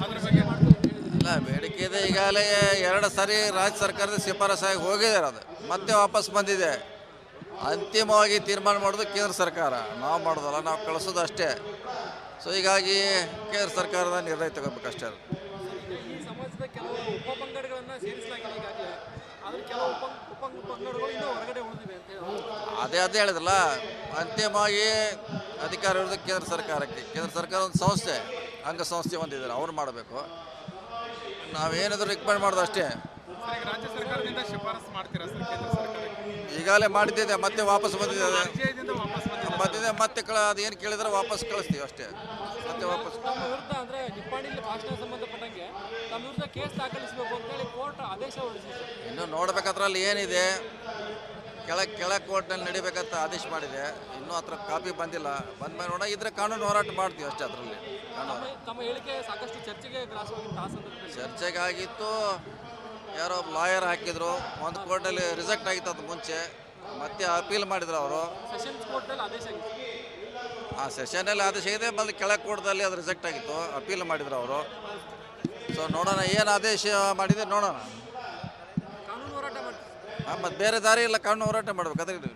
ಇಲ್ಲ ಬೇಡಿಕೆ ಇದೆ. ಈಗಾಗಲೇ ಎರಡು ಸಾರಿ ರಾಜ್ಯ ಸರ್ಕಾರದ ಶಿಫಾರಸಾಗಿ ಹೋಗಿದ್ದಾರೆ ಅದು. ಮತ್ತೆ ವಾಪಸ್ ಬಂದಿದೆ. ಅಂತಿಮವಾಗಿ ತೀರ್ಮಾನ ಮಾಡೋದು ಕೇಂದ್ರ ಸರ್ಕಾರ. ನಾವು ಮಾಡೋದಲ್ಲ ನಾವು ಕಳಿಸೋದು ಅಷ್ಟೇ. ಸೊ ಹೀಗಾಗಿ ಕೇಂದ್ರ ಸರ್ಕಾರದ ನಿರ್ಣಯ ತಗೋಬೇಕಷ್ಟೇ ಅದು. ಅದೇ ಅದೇ ಹೇಳಿದ್ರಲ್ಲ ಅಂತಿಮವಾಗಿ ಅಧಿಕಾರ ಇರೋದು ಕೇಂದ್ರ ಸರ್ಕಾರಕ್ಕೆ. ಕೇಂದ್ರ ಸರ್ಕಾರ ಒಂದು ಸಂಸ್ಥೆ. ಅಂಗಸಂಸ್ಥೆ ಹೊಂದಿದ್ದಾರೆ ಅವ್ರು ಮಾಡಬೇಕು. ನಾವೇನಾದರೂ ರಿಕಮೆಂಡ್ ಮಾಡೋದು ಅಷ್ಟೇ. ರಾಜ್ಯ ಸರ್ಕಾರದಿಂದ ಶಿಫಾರಸು ಮಾಡ್ತೀರಾ ಸರ್ ಕೇಂದ್ರ ಸರ್ಕಾರಕ್ಕೆ? ಈಗಾಗಲೇ ಮಾಡಿದ್ದಿದೆ ಮತ್ತೆ ವಾಪಸ್ ಬಂದಿದೆ. ಅದು. ರಾಜ್ಯದಿಂದ ವಾಪಸ್ ಬಂದಿದೆ ಬಂದಿದೆ ಮತ್ತೆ ಕಳ ಅದೇನು ಏನು ಕೇಳಿದ್ರೆ ವಾಪಸ್ ಕಳಿಸ್ತೀವಿ ಅಷ್ಟೇ. ಮತ್ತೆ ವಾಪಸ್ ತಮ್ಮ ವಿರುದ್ಧ ಅಂದ್ರೆ ನಿಪ್ಪಾಣಿಲಿ ಭಾಷಣ ಸಂಬಂಧಪಟ್ಟಂಗೆ ತಮ್ಮ ವಿರುದ್ಧ ಕೇಸ್ ದಾಖಲಿಸಬೇಕು ಅಂತೇಳಿ ಕೋರ್ಟ್ ಆದೇಶ ಹೊರಡಿಸಿದೆ. ಇನ್ನು ನೋಡ್ಬೇಕಾದ್ರಲ್ಲಿ ಏನಿದೆ. ಕೆಳ ಕೆಳ ಕೋರ್ಟ್ನಲ್ಲಿ ನಡಿಬೇಕಂತ ಆದೇಶ ಮಾಡಿದೆ. ಇನ್ನೂ ಹತ್ರ ಕಾಪಿ ಬಂದಿಲ್ಲ. ಬಂದ ಮೇಲೆ ನೋಡ ಇದ್ರೆ ಕಾನೂನು ಹೋರಾಟ ಮಾಡ್ತೀವಿ ಅಷ್ಟೇ ಅದರಲ್ಲಿ. ತಮ್ಮ ಹೇಳಿಕೆ ಸಾಕಷ್ಟು ಚರ್ಚೆಗೆ ಚರ್ಚೆಗಾಗಿತ್ತು. ಯಾರೋ ಲಾಯರ್ ಹಾಕಿದ್ರು. ಒಂದು ಕೋರ್ಟಲ್ಲಿ ರಿಜೆಕ್ಟ್ ಆಗಿತ್ತು ಅದು ಮುಂಚೆ. ಮತ್ತೆ ಅಪೀಲ್ ಮಾಡಿದ್ರು ಅವರು. ಆ ಸೆಷನಲ್ಲಿ ಆದೇಶ ಇದೆ. ಬಂದು ಕೆಳ ಕೋರ್ಟ್ದಲ್ಲಿ ಅದು ರಿಜೆಕ್ಟ್ ಆಗಿತ್ತು. ಅಪೀಲ್ ಮಾಡಿದ್ರು ಅವರು. ಸೊ ನೋಡೋಣ. ಏನು ಆದೇಶ ಮಾಡಿದೆ ನೋಡೋಣ. ಮತ್ತು ಬೇರೆ ದಾರಿ ಇಲ್ಲ ಕಾನೂನು ಹೋರಾಟ ಮಾಡ್ಬೇಕು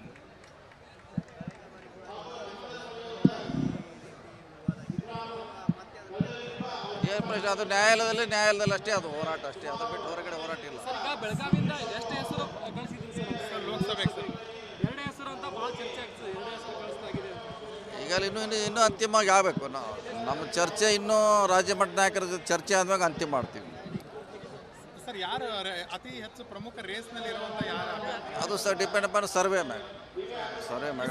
ಪ್ರಶ್ನೆ ಅದು ನ್ಯಾಯಾಲಯದಲ್ಲಿ ನ್ಯಾಯಾಲಯದಲ್ಲಿ ಅಷ್ಟೇ ಅದು ಹೋರಾಟ ಅಷ್ಟೇ ಅದು ಬಿಟ್ಟು ಹೊರಗಡೆ ಹೋರಾಟ ಇಲ್ಲ. ಸರ್ ಈಗ ಬೆಳಗಾವಿಯಿಂದ ಎಷ್ಟು ಹೆಸರು ಕಳಿಸಿದ್ರಿ ಸರ್? Sir sir. ಎರಡೇ ಹೆಸರು ಅಂತ ಭಾಳ ಚರ್ಚೆ ಆಗ್ತದೆ ಎರಡೇ ಹೆಸರು ಕಳಿಸಲಾಗಿದೆ ಅಂತ. ಈಗ ಇನ್ನೂ ಇನ್ನೂ ಇನ್ನೂ ಅಂತಿಮವಾಗಿ ಆಗಬೇಕು ನಾವು. ನಮ್ಮ ಚರ್ಚೆ ಇನ್ನೂ ರಾಜ್ಯ ಮಟ್ಟ ನಾಯಕರ ಜೊತೆ ಚರ್ಚೆ ಆದ್ಮೇಲೆ ಅಂತಿಮ ಮಾಡ್ತೀವಿ. ಸರ್ ಯಾರು ಅತಿ ಹೆಚ್ಚು ಪ್ರಮುಖ ರೇಸ್ನಲ್ಲಿ ಇರುವಂತ ಯಾರು? ಅದು sir depend upon survey ma'am survey ma'am